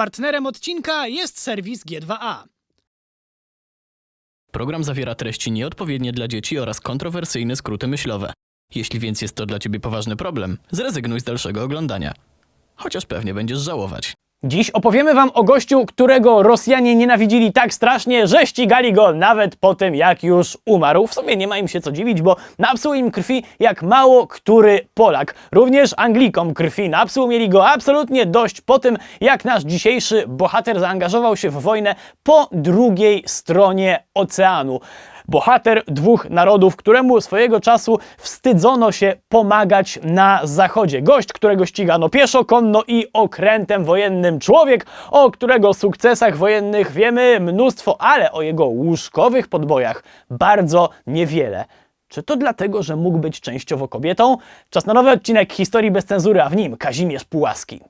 Partnerem odcinka jest serwis G2A. Program zawiera treści nieodpowiednie dla dzieci oraz kontrowersyjne skróty myślowe. Jeśli więc jest to dla ciebie poważny problem, zrezygnuj z dalszego oglądania. Chociaż pewnie będziesz żałować. Dziś opowiemy wam o gościu, którego Rosjanie nienawidzili tak strasznie, że ścigali go nawet po tym, jak już umarł. W sumie nie ma im się co dziwić, bo napsuł im krwi jak mało który Polak. Również Anglikom krwi napsuł, mieli go absolutnie dość po tym, jak nasz dzisiejszy bohater zaangażował się w wojnę po drugiej stronie oceanu. Bohater dwóch narodów, któremu swojego czasu wstydzono się pomagać na zachodzie. Gość, którego ścigano pieszo, konno i okrętem wojennym. Człowiek, o którego sukcesach wojennych wiemy mnóstwo, ale o jego łóżkowych podbojach bardzo niewiele. Czy to dlatego, że mógł być częściowo kobietą? Czas na nowy odcinek Historii bez cenzury, a w nim Kazimierz Pułaski.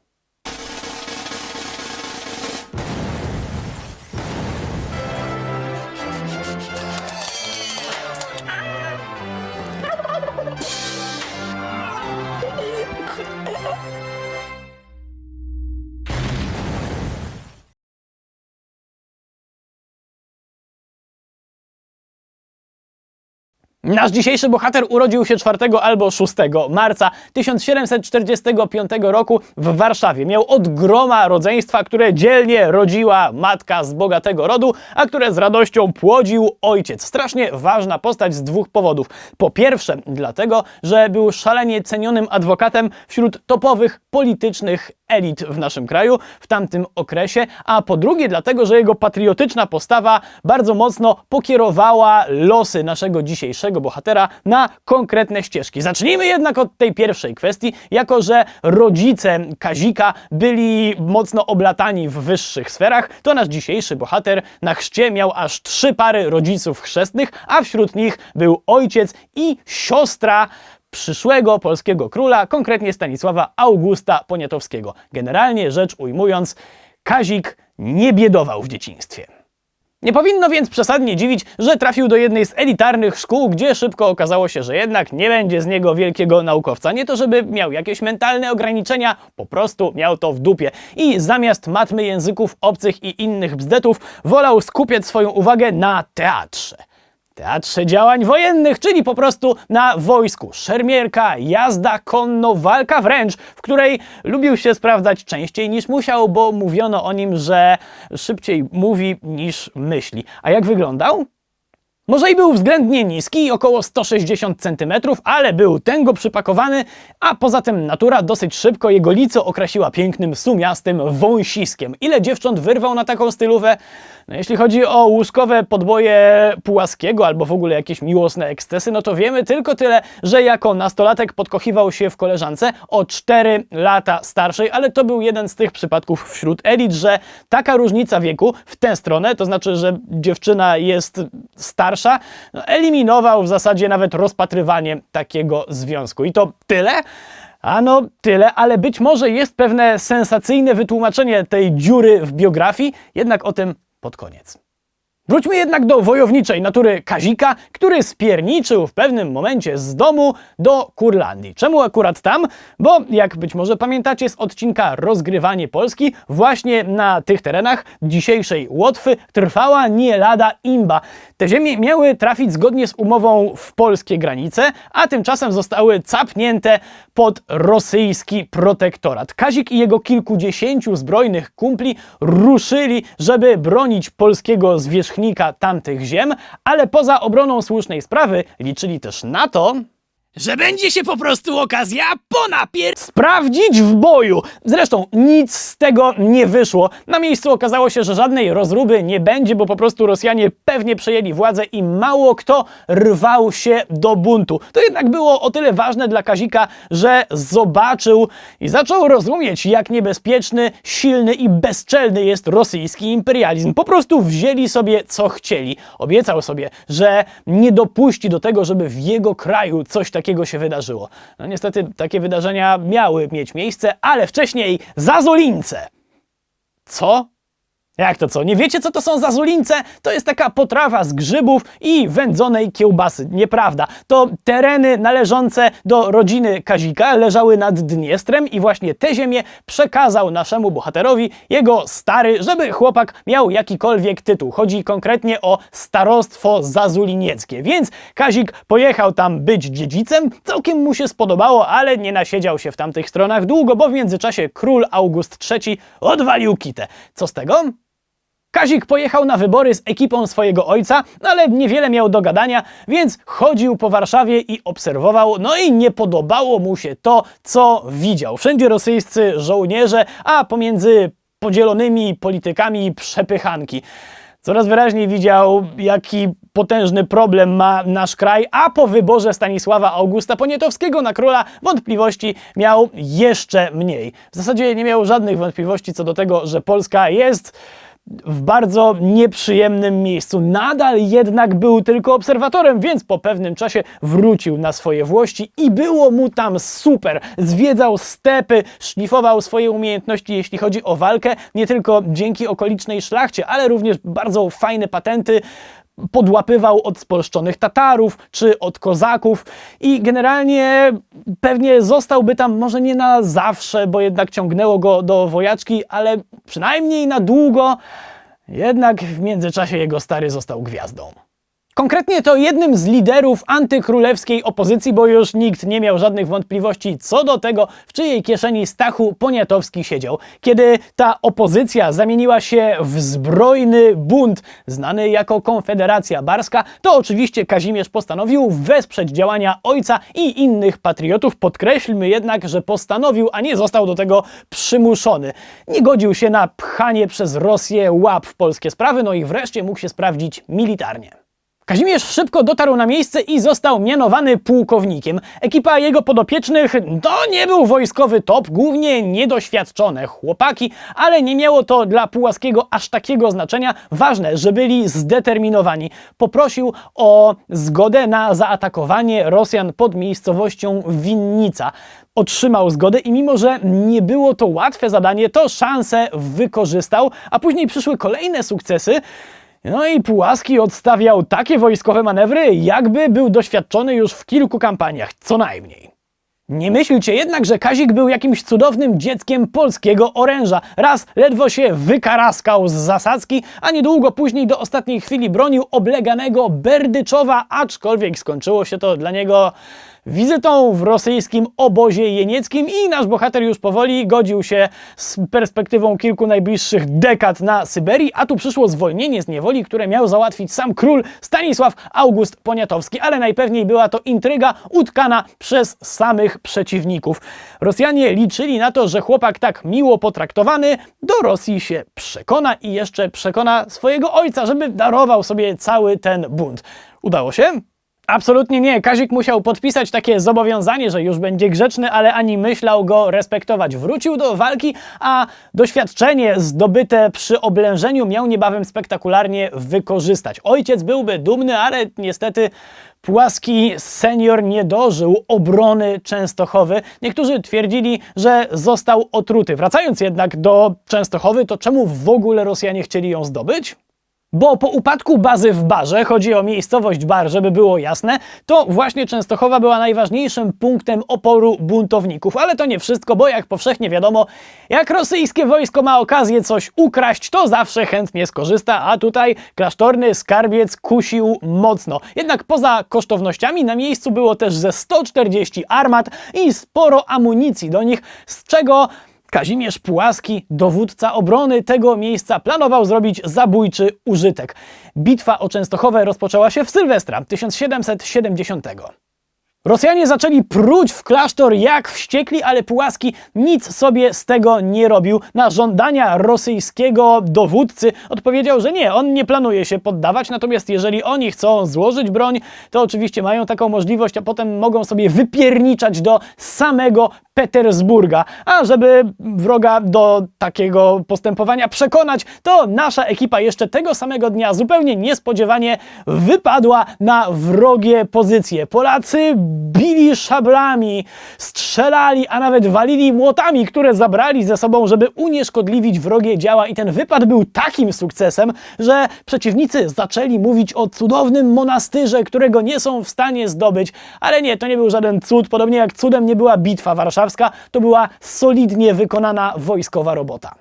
Nasz dzisiejszy bohater urodził się 4 albo 6 marca 1745 roku w Warszawie. Miał od groma rodzeństwa, które dzielnie rodziła matka z bogatego rodu, a które z radością płodził ojciec. Strasznie ważna postać z dwóch powodów. Po pierwsze, dlatego, że był szalenie cenionym adwokatem wśród topowych politycznych elit w naszym kraju w tamtym okresie, a po drugie dlatego, że jego patriotyczna postawa bardzo mocno pokierowała losy naszego dzisiejszego bohatera na konkretne ścieżki. Zacznijmy jednak od tej pierwszej kwestii, jako że rodzice Kazika byli mocno oblatani w wyższych sferach, to nasz dzisiejszy bohater na chrzcie miał aż trzy pary rodziców chrzestnych, a wśród nich był ojciec i siostra przyszłego polskiego króla, konkretnie Stanisława Augusta Poniatowskiego. Generalnie rzecz ujmując, Kazik nie biedował w dzieciństwie. Nie powinno więc przesadnie dziwić, że trafił do jednej z elitarnych szkół, gdzie szybko okazało się, że jednak nie będzie z niego wielkiego naukowca. Nie to, żeby miał jakieś mentalne ograniczenia, po prostu miał to w dupie. I zamiast matmy języków obcych i innych bzdetów, wolał skupiać swoją uwagę na teatrze. Teatrze działań wojennych, czyli po prostu na wojsku. Szermierka, jazda konno, walka wręcz, w której lubił się sprawdzać częściej niż musiał, bo mówiono o nim, że szybciej mówi niż myśli. A jak wyglądał? Może i był względnie niski, około 160 cm, ale był tęgo przypakowany, a poza tym natura dosyć szybko jego lico okrasiła pięknym, sumiastym wąsiskiem. Ile dziewcząt wyrwał na taką stylówę? No jeśli chodzi o łóżkowe podboje Pułaskiego albo w ogóle jakieś miłosne ekscesy, no to wiemy tylko tyle, że jako nastolatek podkochiwał się w koleżance o 4 lata starszej, ale to był jeden z tych przypadków wśród elit, że taka różnica wieku w tę stronę, to znaczy, że dziewczyna jest starsza, no, eliminował w zasadzie nawet rozpatrywanie takiego związku. I to tyle? Ano, tyle, ale być może jest pewne sensacyjne wytłumaczenie tej dziury w biografii, jednak o tym pod koniec. Wróćmy jednak do wojowniczej natury Kazika, który spierniczył w pewnym momencie z domu do Kurlandii. Czemu akurat tam? Bo, jak być może pamiętacie z odcinka Rozgrywanie Polski, właśnie na tych terenach dzisiejszej Łotwy trwała nie lada imba. Te ziemie miały trafić zgodnie z umową w polskie granice, a tymczasem zostały capnięte pod rosyjski protektorat. Kazik i jego kilkudziesięciu zbrojnych kumpli ruszyli, żeby bronić polskiego zwierzchnika tamtych ziem, ale poza obroną słusznej sprawy liczyli też na to, Że będzie się po prostu okazja ponapier... sprawdzić w boju. Zresztą nic z tego nie wyszło. Na miejscu okazało się, że żadnej rozruby nie będzie, bo po prostu Rosjanie pewnie przejęli władzę i mało kto rwał się do buntu. To jednak było o tyle ważne dla Kazika, że zobaczył i zaczął rozumieć, jak niebezpieczny, silny i bezczelny jest rosyjski imperializm. Po prostu wzięli sobie co chcieli. Obiecał sobie, że nie dopuści do tego, żeby w jego kraju coś się wydarzyło. No niestety takie wydarzenia miały mieć miejsce, ale wcześniej za Zolince. Co? Jak to co? Nie wiecie, co to są zazulińce? To jest taka potrawa z grzybów i wędzonej kiełbasy. Nieprawda. To tereny należące do rodziny Kazika leżały nad Dniestrem i właśnie te ziemię przekazał naszemu bohaterowi jego stary, żeby chłopak miał jakikolwiek tytuł. Chodzi konkretnie o starostwo zazulinieckie. Więc Kazik pojechał tam być dziedzicem. Całkiem mu się spodobało, ale nie nasiedział się w tamtych stronach długo, bo w międzyczasie król August III odwalił kitę. Co z tego? Kazik pojechał na wybory z ekipą swojego ojca, ale niewiele miał do gadania, więc chodził po Warszawie i obserwował, no i nie podobało mu się to, co widział. Wszędzie rosyjscy żołnierze, a pomiędzy podzielonymi politykami przepychanki. Coraz wyraźniej widział, jaki potężny problem ma nasz kraj, a po wyborze Stanisława Augusta Poniatowskiego na króla wątpliwości miał jeszcze mniej. W zasadzie nie miał żadnych wątpliwości co do tego, że Polska jest w bardzo nieprzyjemnym miejscu. Nadal jednak był tylko obserwatorem, więc po pewnym czasie wrócił na swoje włości i było mu tam super. Zwiedzał stepy, szlifował swoje umiejętności, jeśli chodzi o walkę, nie tylko dzięki okolicznej szlachcie, ale również bardzo fajne patenty podłapywał od spolszczonych Tatarów czy od Kozaków i generalnie pewnie zostałby tam może nie na zawsze, bo jednak ciągnęło go do wojaczki, ale przynajmniej na długo. Jednak w międzyczasie jego stary został gwiazdą. Konkretnie to jednym z liderów antykrólewskiej opozycji, bo już nikt nie miał żadnych wątpliwości co do tego, w czyjej kieszeni Stachu Poniatowski siedział. Kiedy ta opozycja zamieniła się w zbrojny bunt, znany jako Konfederacja Barska, to oczywiście Kazimierz postanowił wesprzeć działania ojca i innych patriotów. Podkreślmy jednak, że postanowił, a nie został do tego przymuszony. Nie godził się na pchanie przez Rosję łap w polskie sprawy, no i wreszcie mógł się sprawdzić militarnie. Kazimierz szybko dotarł na miejsce i został mianowany pułkownikiem. Ekipa jego podopiecznych to nie był wojskowy top, głównie niedoświadczone chłopaki, ale nie miało to dla Pułaskiego aż takiego znaczenia. Ważne, że byli zdeterminowani. Poprosił o zgodę na zaatakowanie Rosjan pod miejscowością Winnica. Otrzymał zgodę i mimo, że nie było to łatwe zadanie, to szansę wykorzystał, a później przyszły kolejne sukcesy. No i Pułaski odstawiał takie wojskowe manewry, jakby był doświadczony już w kilku kampaniach, co najmniej. Nie myślcie jednak, że Kazik był jakimś cudownym dzieckiem polskiego oręża. Raz ledwo się wykaraskał z zasadzki, a niedługo później do ostatniej chwili bronił obleganego Berdyczowa, aczkolwiek skończyło się to dla niego wizytą w rosyjskim obozie jenieckim i nasz bohater już powoli godził się z perspektywą kilku najbliższych dekad na Syberii, a tu przyszło zwolnienie z niewoli, które miał załatwić sam król Stanisław August Poniatowski, ale najpewniej była to intryga utkana przez samych przeciwników. Rosjanie liczyli na to, że chłopak tak miło potraktowany do Rosji się przekona i jeszcze przekona swojego ojca, żeby darował sobie cały ten bunt. Udało się? Absolutnie nie. Kazik musiał podpisać takie zobowiązanie, że już będzie grzeczny, ale ani myślał go respektować. Wrócił do walki, a doświadczenie zdobyte przy oblężeniu miał niebawem spektakularnie wykorzystać. Ojciec byłby dumny, ale niestety Płaski senior nie dożył obrony Częstochowy. Niektórzy twierdzili, że został otruty. Wracając jednak do Częstochowy, to czemu w ogóle Rosjanie chcieli ją zdobyć? Bo po upadku bazy w Barze, chodzi o miejscowość Bar, żeby było jasne, to właśnie Częstochowa była najważniejszym punktem oporu buntowników. Ale to nie wszystko, bo jak powszechnie wiadomo, jak rosyjskie wojsko ma okazję coś ukraść, to zawsze chętnie skorzysta, a tutaj klasztorny skarbiec kusił mocno. Jednak poza kosztownościami na miejscu było też ze 140 armat i sporo amunicji do nich, z czego Kazimierz Pułaski, dowódca obrony tego miejsca, planował zrobić zabójczy użytek. Bitwa o Częstochowę rozpoczęła się w Sylwestra 1770. Rosjanie zaczęli pruć w klasztor jak wściekli, ale Pułaski nic sobie z tego nie robił. Na żądania rosyjskiego dowódcy odpowiedział, że nie, on nie planuje się poddawać, natomiast jeżeli oni chcą złożyć broń, to oczywiście mają taką możliwość, a potem mogą sobie wypierniczać do samego Petersburga. A żeby wroga do takiego postępowania przekonać, to nasza ekipa jeszcze tego samego dnia zupełnie niespodziewanie wypadła na wrogie pozycje. Polacy bili szablami, strzelali, a nawet walili młotami, które zabrali ze sobą, żeby unieszkodliwić wrogie działa i ten wypad był takim sukcesem, że przeciwnicy zaczęli mówić o cudownym monastyrze, którego nie są w stanie zdobyć, ale nie, to nie był żaden cud, podobnie jak cudem nie była bitwa warszawska, to była solidnie wykonana wojskowa robota.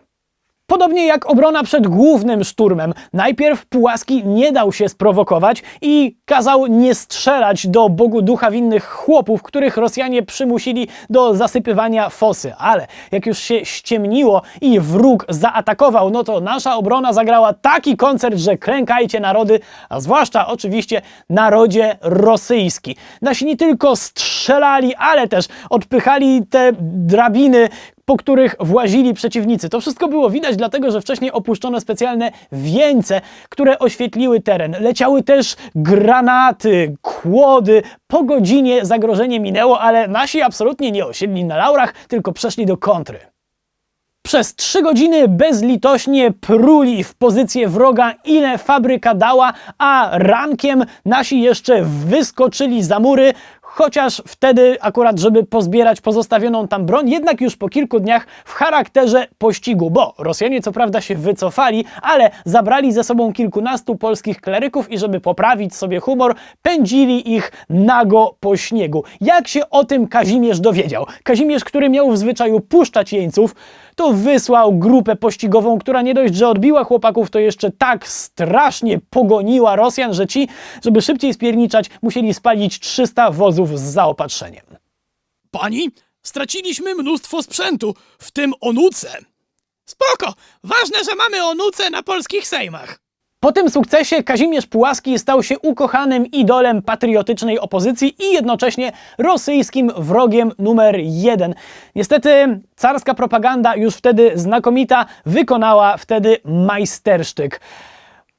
Podobnie jak obrona przed głównym szturmem. Najpierw Pułaski nie dał się sprowokować i kazał nie strzelać do Bogu ducha winnych chłopów, których Rosjanie przymusili do zasypywania fosy. Ale jak już się ściemniło i wróg zaatakował, no to nasza obrona zagrała taki koncert, że klękajcie narody, a zwłaszcza oczywiście narodzie rosyjski. Nasi nie tylko strzelali, ale też odpychali te drabiny, po których włazili przeciwnicy. To wszystko było widać, dlatego że wcześniej opuszczono specjalne wieńce, które oświetliły teren. Leciały też granaty, kłody. Po godzinie zagrożenie minęło, ale nasi absolutnie nie osiedli na laurach, tylko przeszli do kontry. Przez trzy godziny bezlitośnie pruli w pozycję wroga, ile fabryka dała, a rankiem nasi jeszcze wyskoczyli za mury, chociaż wtedy akurat, żeby pozbierać pozostawioną tam broń, jednak już po kilku dniach w charakterze pościgu, bo Rosjanie co prawda się wycofali, ale zabrali ze sobą kilkunastu polskich kleryków i żeby poprawić sobie humor, pędzili ich nago po śniegu. Jak się o tym Kazimierz dowiedział? Kazimierz, który miał w zwyczaju puszczać jeńców, to wysłał grupę pościgową, która nie dość, że odbiła chłopaków, to jeszcze tak strasznie pogoniła Rosjan, że ci, żeby szybciej spierniczać, musieli spalić 300 wozów z zaopatrzeniem. Pani, straciliśmy mnóstwo sprzętu, w tym onuce. Spoko, ważne, że mamy onuce na polskich sejmach. Po tym sukcesie Kazimierz Pułaski stał się ukochanym idolem patriotycznej opozycji i jednocześnie rosyjskim wrogiem numer jeden. Niestety carska propaganda już wtedy znakomita wykonała wtedy majstersztyk.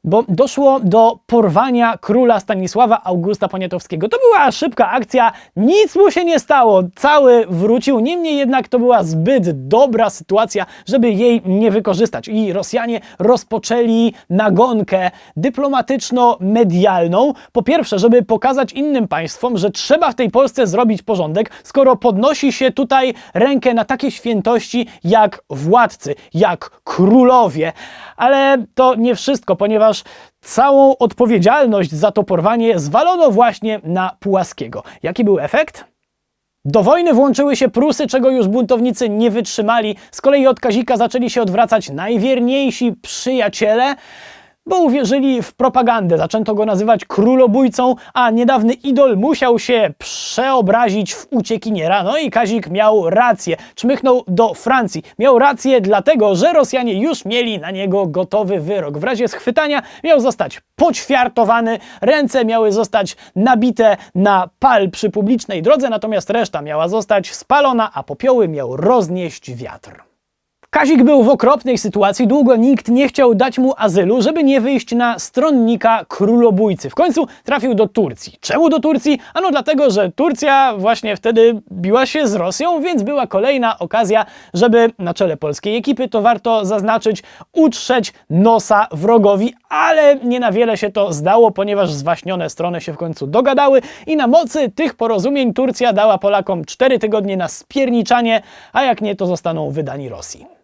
Bo doszło do porwania króla Stanisława Augusta Poniatowskiego. To była szybka akcja, nic mu się nie stało, cały wrócił. Niemniej jednak to była zbyt dobra sytuacja, żeby jej nie wykorzystać. I Rosjanie rozpoczęli nagonkę dyplomatyczno-medialną. Po pierwsze, żeby pokazać innym państwom, że trzeba w tej Polsce zrobić porządek, skoro podnosi się tutaj rękę na takie świętości jak władcy, jak królowie. Ale to nie wszystko, ponieważ całą odpowiedzialność za to porwanie zwalono właśnie na Pułaskiego. Jaki był efekt? Do wojny włączyły się Prusy, czego już buntownicy nie wytrzymali. Z kolei od Kazika zaczęli się odwracać najwierniejsi przyjaciele, bo uwierzyli w propagandę. Zaczęto go nazywać królobójcą, a niedawny idol musiał się przeobrazić w uciekiniera. No i Kazik miał rację. Czmychnął do Francji. Miał rację dlatego, że Rosjanie już mieli na niego gotowy wyrok. W razie schwytania miał zostać poćwiartowany, ręce miały zostać nabite na pal przy publicznej drodze, natomiast reszta miała zostać spalona, a popioły miał roznieść wiatr. Kazik był w okropnej sytuacji, długo nikt nie chciał dać mu azylu, żeby nie wyjść na stronnika królobójcy. W końcu trafił do Turcji. Czemu do Turcji? Ano dlatego, że Turcja właśnie wtedy biła się z Rosją, więc była kolejna okazja, żeby na czele polskiej ekipy, to warto zaznaczyć, utrzeć nosa wrogowi, ale nie na wiele się to zdało, ponieważ zwaśnione strony się w końcu dogadały i na mocy tych porozumień Turcja dała Polakom 4 tygodnie na spierniczanie, a jak nie, to zostaną wydani Rosji.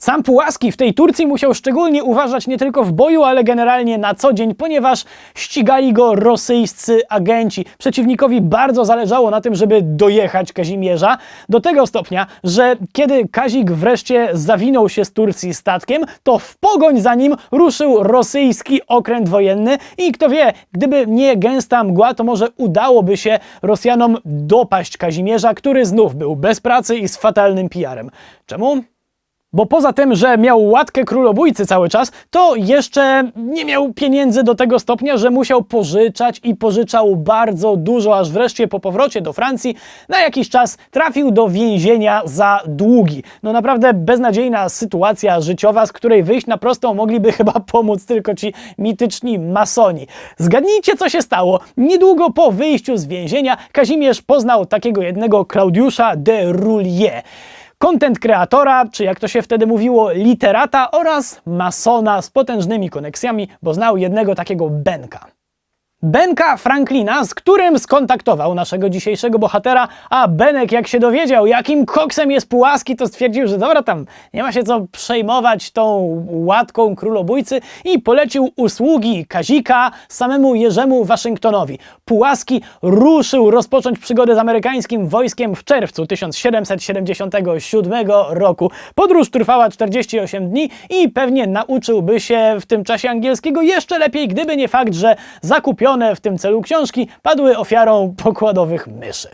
Sam Pułaski w tej Turcji musiał szczególnie uważać nie tylko w boju, ale generalnie na co dzień, ponieważ ścigali go rosyjscy agenci. Przeciwnikowi bardzo zależało na tym, żeby dojechać Kazimierza, do tego stopnia, że kiedy Kazik wreszcie zawinął się z Turcji statkiem, to w pogoń za nim ruszył rosyjski okręt wojenny i kto wie, gdyby nie gęsta mgła, to może udałoby się Rosjanom dopaść Kazimierza, który znów był bez pracy i z fatalnym PR-em. Czemu? Bo poza tym, że miał łatkę królobójcy cały czas, to jeszcze nie miał pieniędzy do tego stopnia, że musiał pożyczać i pożyczał bardzo dużo, aż wreszcie po powrocie do Francji na jakiś czas trafił do więzienia za długi. No naprawdę beznadziejna sytuacja życiowa, z której wyjść na prostą mogliby chyba pomóc tylko ci mityczni masoni. Zgadnijcie, co się stało. Niedługo po wyjściu z więzienia Kazimierz poznał takiego jednego Klaudiusza de Roulier content kreatora, czy jak to się wtedy mówiło, literata oraz masona z potężnymi koneksjami, bo znał jednego takiego Benka. Benka Franklina, z którym skontaktował naszego dzisiejszego bohatera, a Benek jak się dowiedział, jakim koksem jest Pułaski, to stwierdził, że dobra, tam nie ma się co przejmować tą łatką królobójcy i polecił usługi Kazika samemu Jerzemu Waszyngtonowi. Pułaski ruszył rozpocząć przygodę z amerykańskim wojskiem w czerwcu 1777 roku. Podróż trwała 48 dni i pewnie nauczyłby się w tym czasie angielskiego jeszcze lepiej, gdyby nie fakt, że zakupione w tym celu książki padły ofiarą pokładowych myszy.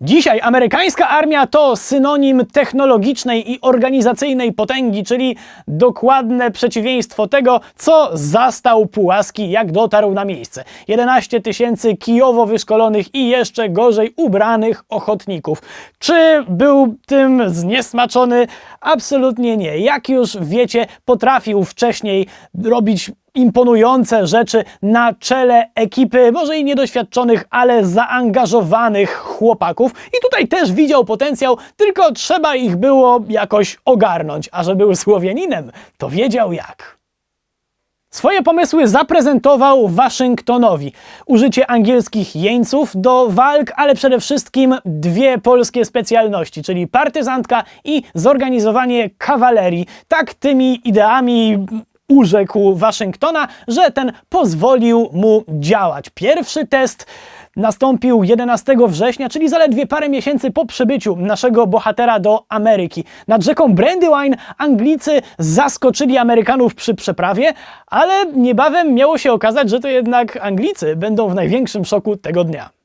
Dzisiaj amerykańska armia to synonim technologicznej i organizacyjnej potęgi, czyli dokładne przeciwieństwo tego, co zastał Pułaski, jak dotarł na miejsce. 11 tysięcy kijowo wyszkolonych i jeszcze gorzej ubranych ochotników. Czy był tym zniesmaczony? Absolutnie nie. Jak już wiecie, potrafił wcześniej robić imponujące rzeczy na czele ekipy, może i niedoświadczonych, ale zaangażowanych chłopaków. I tutaj też widział potencjał, tylko trzeba ich było jakoś ogarnąć. A że był Słowianinem, to wiedział jak. Swoje pomysły zaprezentował Waszyngtonowi. Użycie angielskich jeńców do walk, ale przede wszystkim dwie polskie specjalności, czyli partyzantka i zorganizowanie kawalerii. Tak tymi ideami urzekł Waszyngtona, że ten pozwolił mu działać. Pierwszy test nastąpił 11 września, czyli zaledwie parę miesięcy po przybyciu naszego bohatera do Ameryki. Nad rzeką Brandywine Anglicy zaskoczyli Amerykanów przy przeprawie, ale niebawem miało się okazać, że to jednak Anglicy będą w największym szoku tego dnia.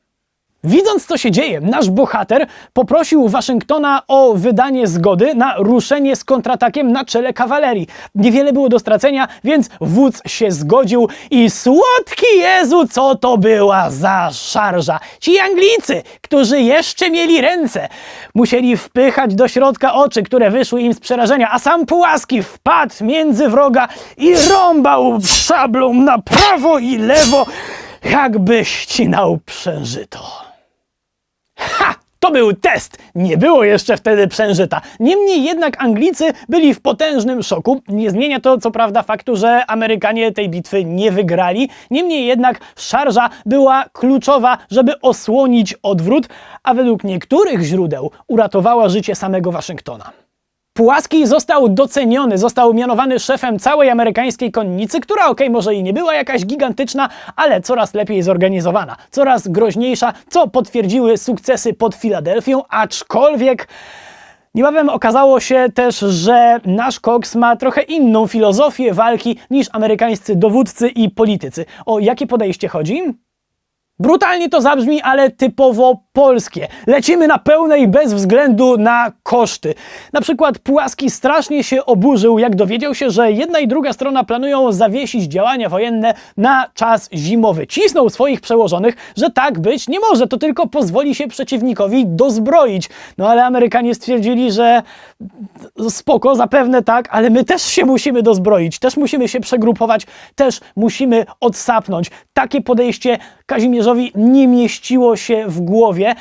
Widząc, co się dzieje, nasz bohater poprosił Waszyngtona o wydanie zgody na ruszenie z kontratakiem na czele kawalerii. Niewiele było do stracenia, więc wódz się zgodził i słodki Jezu, co to była za szarża. Ci Anglicy, którzy jeszcze mieli ręce, musieli wpychać do środka oczy, które wyszły im z przerażenia, a sam Pułaski wpadł między wroga i rąbał szablą na prawo i lewo, jakby ścinał przężyto. Ha! To był test! Nie było jeszcze wtedy przężyta. Niemniej jednak Anglicy byli w potężnym szoku. Nie zmienia to co prawda faktu, że Amerykanie tej bitwy nie wygrali. Niemniej jednak szarża była kluczowa, żeby osłonić odwrót, a według niektórych źródeł uratowała życie samego Waszyngtona. Pułaski został doceniony, został mianowany szefem całej amerykańskiej konnicy, która okej, może i nie była jakaś gigantyczna, ale coraz lepiej zorganizowana, coraz groźniejsza, co potwierdziły sukcesy pod Filadelfią, aczkolwiek niebawem okazało się też, że nasz Cox ma trochę inną filozofię walki niż amerykańscy dowódcy i politycy. O jakie podejście chodzi? Brutalnie to zabrzmi, ale typowo polskie. Lecimy na pełne i bez względu na koszty. Na przykład Płaski strasznie się oburzył, jak dowiedział się, że jedna i druga strona planują zawiesić działania wojenne na czas zimowy. Cisnął swoich przełożonych, że tak być nie może, to tylko pozwoli się przeciwnikowi dozbroić. No ale Amerykanie stwierdzili, że spoko, zapewne tak, ale my też się musimy dozbroić, też musimy się przegrupować, też musimy odsapnąć. Takie podejście Nie mieściło się w głowie.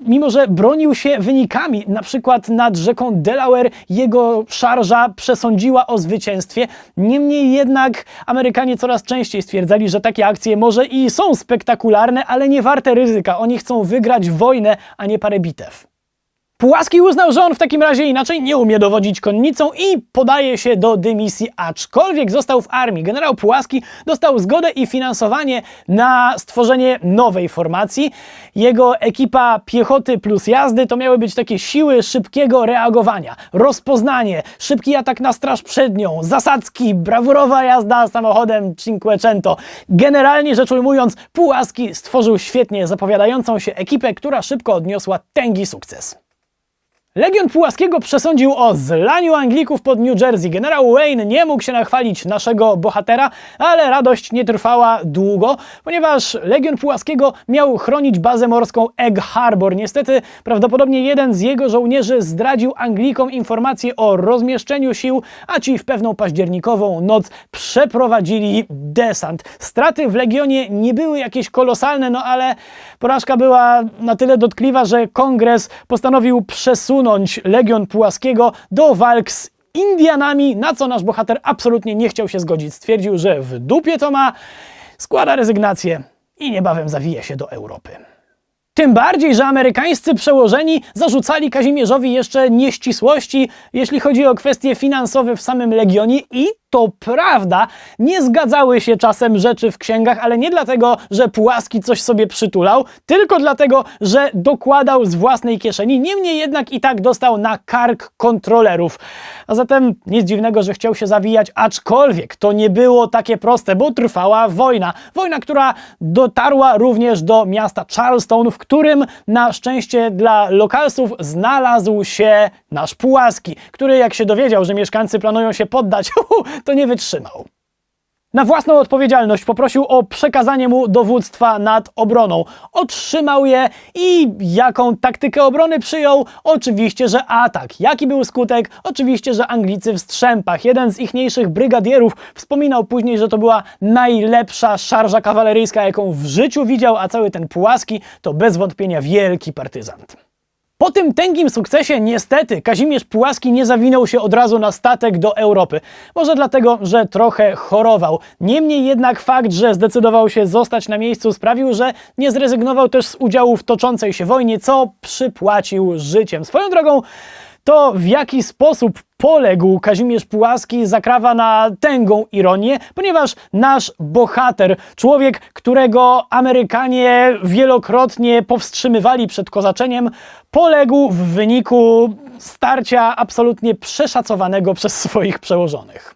Mimo, że bronił się wynikami, na przykład nad rzeką Delaware jego szarża przesądziła o zwycięstwie. Niemniej jednak Amerykanie coraz częściej stwierdzali, że takie akcje może i są spektakularne, ale nie warte ryzyka. Oni chcą wygrać wojnę, a nie parę bitew. Pułaski uznał, że on w takim razie inaczej nie umie dowodzić konnicą i podaje się do dymisji, aczkolwiek został w armii. Generał Pułaski dostał zgodę i finansowanie na stworzenie nowej formacji. Jego ekipa piechoty plus jazdy to miały być takie siły szybkiego reagowania, rozpoznanie, szybki atak na straż przednią, zasadzki, brawurowa jazda samochodem Cinquecento. Generalnie rzecz ujmując, Pułaski stworzył świetnie zapowiadającą się ekipę, która szybko odniosła tęgi sukces. Legion Pułaskiego przesądził o zlaniu Anglików pod New Jersey. Generał Wayne nie mógł się nachwalić naszego bohatera, ale radość nie trwała długo, ponieważ Legion Pułaskiego miał chronić bazę morską Egg Harbor. Niestety, prawdopodobnie jeden z jego żołnierzy zdradził Anglikom informacje o rozmieszczeniu sił, a ci w pewną październikową noc przeprowadzili desant. Straty w Legionie nie były jakieś kolosalne, no ale porażka była na tyle dotkliwa, że kongres postanowił przesunąć Legion Pułaskiego do walk z Indianami, na co nasz bohater absolutnie nie chciał się zgodzić. Stwierdził, że w dupie to ma, składa rezygnację i niebawem zawija się do Europy. Tym bardziej, że amerykańscy przełożeni zarzucali Kazimierzowi jeszcze nieścisłości, jeśli chodzi o kwestie finansowe w samym Legionie i to prawda, nie zgadzały się czasem rzeczy w księgach, ale nie dlatego, że Pułaski coś sobie przytulał, tylko dlatego, że dokładał z własnej kieszeni. Niemniej jednak i tak dostał na kark kontrolerów. A zatem nic dziwnego, że chciał się zawijać, aczkolwiek to nie było takie proste, bo trwała wojna. Wojna, która dotarła również do miasta Charleston, w którym na szczęście dla lokalsów znalazł się nasz Pułaski, który jak się dowiedział, że mieszkańcy planują się poddać, to nie wytrzymał. Na własną odpowiedzialność poprosił o przekazanie mu dowództwa nad obroną. Otrzymał je i jaką taktykę obrony przyjął? Oczywiście, że atak. Jaki był skutek? Oczywiście, że Anglicy w strzępach. Jeden z ichniejszych brygadierów wspominał później, że to była najlepsza szarża kawaleryjska, jaką w życiu widział, a cały ten Pułaski to bez wątpienia wielki partyzant. Po tym tęgim sukcesie niestety Kazimierz Pułaski nie zawinął się od razu na statek do Europy. Może dlatego, że trochę chorował. Niemniej jednak fakt, że zdecydował się zostać na miejscu sprawił, że nie zrezygnował też z udziału w toczącej się wojnie, co przypłacił życiem. Swoją drogą to w jaki sposób poległ Kazimierz Pułaski zakrawa na tęgą ironię, ponieważ nasz bohater, człowiek, którego Amerykanie wielokrotnie powstrzymywali przed kozaczeniem, poległ w wyniku starcia absolutnie przeszacowanego przez swoich przełożonych.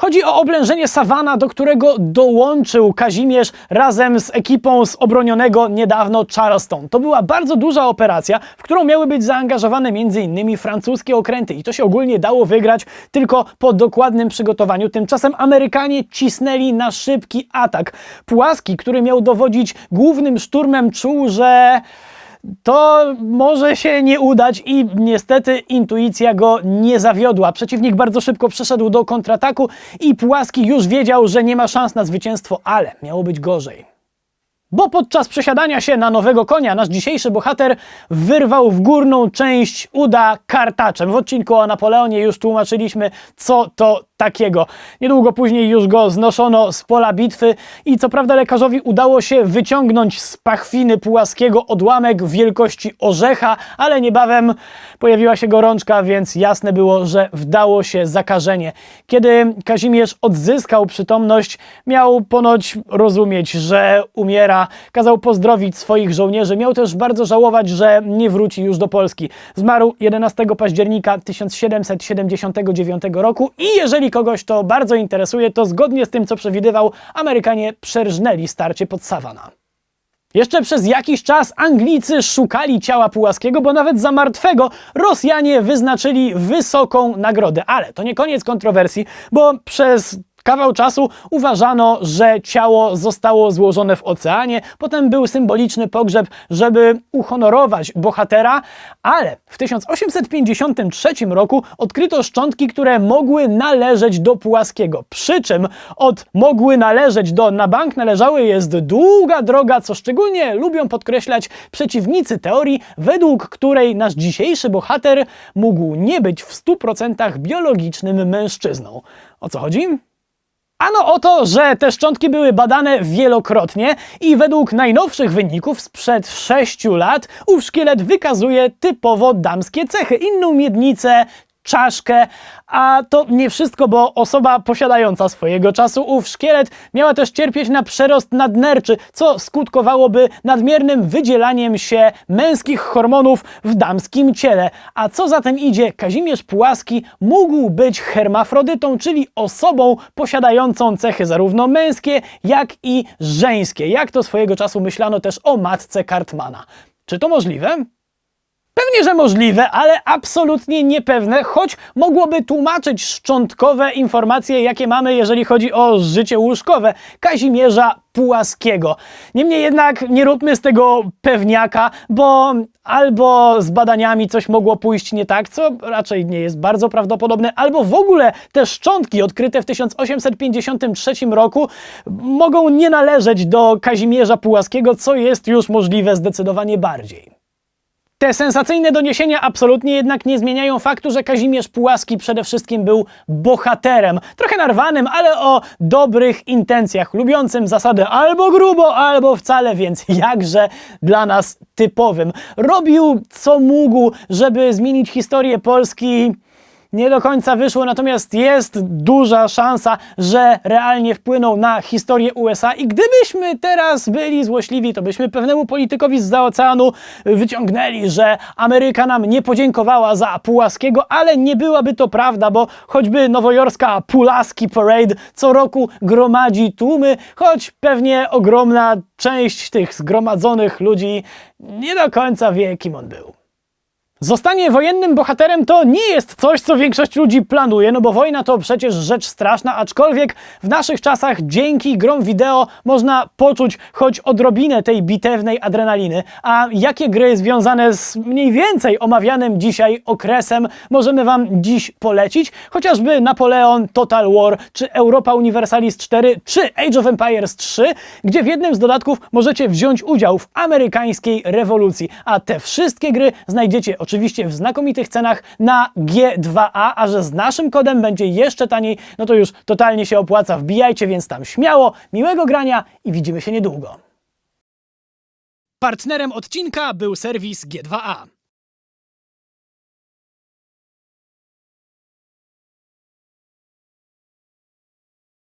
Chodzi o oblężenie Sawana, do którego dołączył Kazimierz razem z ekipą z obronionego niedawno Charleston. To była bardzo duża operacja, w którą miały być zaangażowane m.in. francuskie okręty i to się ogólnie dało wygrać tylko po dokładnym przygotowaniu. Tymczasem Amerykanie cisnęli na szybki atak. Płaski, który miał dowodzić głównym szturmem, czuł, że to może się nie udać i niestety intuicja go nie zawiodła. Przeciwnik bardzo szybko przeszedł do kontrataku i Płaski już wiedział, że nie ma szans na zwycięstwo, ale miało być gorzej. Bo podczas przesiadania się na nowego konia nasz dzisiejszy bohater wyrwał w górną część uda kartaczem. W odcinku o Napoleonie już tłumaczyliśmy, co to takiego. Niedługo później już go znoszono z pola bitwy i co prawda lekarzowi udało się wyciągnąć z pachwiny Pułaskiego odłamek wielkości orzecha, ale niebawem pojawiła się gorączka, więc jasne było, że wdało się zakażenie. Kiedy Kazimierz odzyskał przytomność, miał ponoć rozumieć, że umiera. Kazał pozdrowić swoich żołnierzy. Miał też bardzo żałować, że nie wróci już do Polski. Zmarł 11 października 1779 roku i jeżeli kogoś to bardzo interesuje, to zgodnie z tym, co przewidywał, Amerykanie przerżnęli starcie pod Savannah. Jeszcze przez jakiś czas Anglicy szukali ciała Pułaskiego, bo nawet za martwego Rosjanie wyznaczyli wysoką nagrodę. Ale to nie koniec kontrowersji, bo przez kawał czasu uważano, że ciało zostało złożone w oceanie. Potem był symboliczny pogrzeb, żeby uhonorować bohatera, ale w 1853 roku odkryto szczątki, które mogły należeć do Pułaskiego. Przy czym od mogły należeć do na bank należały jest długa droga, co szczególnie lubią podkreślać przeciwnicy teorii, według której nasz dzisiejszy bohater mógł nie być w 100% biologicznym mężczyzną. O co chodzi? Ano o to, że te szczątki były badane wielokrotnie i według najnowszych wyników sprzed 6 lat ów szkielet wykazuje typowo damskie cechy. Inną miednicę, czaszkę, a to nie wszystko, bo osoba posiadająca swojego czasu ów szkielet miała też cierpieć na przerost nadnerczy, co skutkowałoby nadmiernym wydzielaniem się męskich hormonów w damskim ciele. A co za tym idzie, Kazimierz Pułaski mógł być hermafrodytą, czyli osobą posiadającą cechy zarówno męskie, jak i żeńskie. Jak to swojego czasu myślano też o matce Cartmana. Czy to możliwe? Pewnie, że możliwe, ale absolutnie niepewne, choć mogłoby tłumaczyć szczątkowe informacje, jakie mamy, jeżeli chodzi o życie łóżkowe Kazimierza Pułaskiego. Niemniej jednak nie róbmy z tego pewniaka, bo albo z badaniami coś mogło pójść nie tak, co raczej nie jest bardzo prawdopodobne, albo w ogóle te szczątki odkryte w 1853 roku mogą nie należeć do Kazimierza Pułaskiego, co jest już możliwe zdecydowanie bardziej. Te sensacyjne doniesienia absolutnie jednak nie zmieniają faktu, że Kazimierz Pułaski przede wszystkim był bohaterem. Trochę narwanym, ale o dobrych intencjach, lubiącym zasadę albo grubo, albo wcale, więc jakże dla nas typowym. Robił co mógł, żeby zmienić historię Polski nie do końca wyszło, natomiast jest duża szansa, że realnie wpłynął na historię USA i gdybyśmy teraz byli złośliwi, to byśmy pewnemu politykowi z oceanu wyciągnęli, że Ameryka nam nie podziękowała za Pułaskiego, ale nie byłaby to prawda, bo choćby nowojorska Pulaski Parade co roku gromadzi tłumy, choć pewnie ogromna część tych zgromadzonych ludzi nie do końca wie, kim on był. Zostanie wojennym bohaterem to nie jest coś, co większość ludzi planuje, no bo wojna to przecież rzecz straszna, aczkolwiek w naszych czasach dzięki grom wideo można poczuć choć odrobinę tej bitewnej adrenaliny. A jakie gry związane z mniej więcej omawianym dzisiaj okresem możemy Wam dziś polecić? Chociażby Napoleon Total War, czy Europa Universalis 4, czy Age of Empires 3, gdzie w jednym z dodatków możecie wziąć udział w amerykańskiej rewolucji. A te wszystkie gry znajdziecie oczywiście w znakomitych cenach na G2A, a że z naszym kodem będzie jeszcze taniej, no to już totalnie się opłaca. Wbijajcie więc tam śmiało, miłego grania i widzimy się niedługo. Partnerem odcinka był serwis G2A.